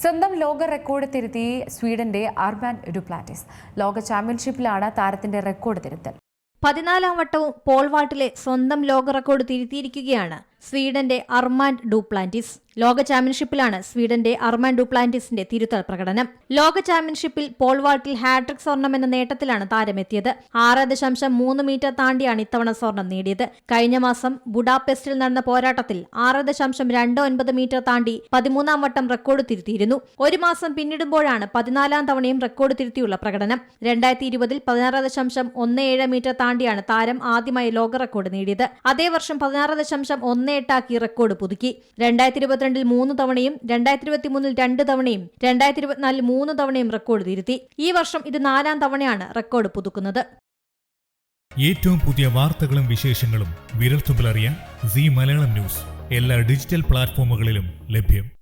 സ്വന്തം ലോക റെക്കോർഡ് തിരുത്തി സ്വീഡന്റെ അർബാൻ ഡുപ്ലാറ്റിസ്. ലോക ചാമ്പ്യൻഷിപ്പിലാണ് താരത്തിന്റെ റെക്കോർഡ് തിരുത്തൽ. പതിനാലാം വട്ടവും പോൾവാട്ടിലെ സ്വന്തം ലോക റെക്കോർഡ് തിരുത്തിയിരിക്കുകയാണ് സ്വീഡന്റെ അർമാൻഡ് ഡുപ്ലാന്റിസ്. ലോക ചാമ്പ്യൻഷിപ്പിലാണ് സ്വീഡന്റെ അർമാൻ ഡുപ്ലാന്റിസിന്റെ തിരുത്തൽ പ്രകടനം. ലോക ചാമ്പ്യൻഷിപ്പിൽ പോൾ വാൾട്ടിൽ ഹാട്രിക് സ്വർണം എന്ന നേട്ടത്തിലാണ് താരമെത്തിയത്. ആറ് ദശാംശം മൂന്ന് മീറ്റർ താണ്ടിയാണ് ഇത്തവണ സ്വർണം നേടിയത്. കഴിഞ്ഞ മാസം ബുഡാപെസ്റ്റിൽ നടന്ന പോരാട്ടത്തിൽ ആറ് ദശാംശം രണ്ട് ഒൻപത് മീറ്റർ താണ്ടി പതിമൂന്നാം വട്ടം റെക്കോർഡ് തിരുത്തിയിരുന്നു. ഒരു മാസം പിന്നിടുമ്പോഴാണ് പതിനാലാം തവണയും റെക്കോർഡ് തിരുത്തിയുള്ള പ്രകടനം. രണ്ടായിരത്തി ഇരുപതിൽ പതിനാറ് ദശാംശം ഒന്ന് ഏഴ് മീറ്റർ താണ്ടിയാണ് താരം ആദ്യമായി ലോക റെക്കോർഡ് നേടിയത്. അതേ വർഷം പതിനാറ് ദശാംശം ഒന്ന് റെക്കോർഡ് പുതുക്കി. രണ്ടായിരത്തി ഇരുപത്തിരണ്ടിൽ മൂന്ന് തവണയും രണ്ടായിരത്തി ഇരുപത്തിമൂന്നിൽ രണ്ട് തവണയും രണ്ടായിരത്തി ഇരുപത്തിനാലിൽ മൂന്ന് തവണയും റെക്കോർഡ് തിരുത്തി. ഈ വർഷം ഇത് നാലാം തവണയാണ് റെക്കോർഡ് പുതുക്കുന്നത്. ഏറ്റവും പുതിയ വാർത്തകളും വിശേഷങ്ങളും വിരൽത്തുമ്പിലറിയാൻ സി മലയാളം ന്യൂസ്. എല്ലാ ഡിജിറ്റൽ പ്ലാറ്റ്ഫോമുകളിലും ലഭ്യം.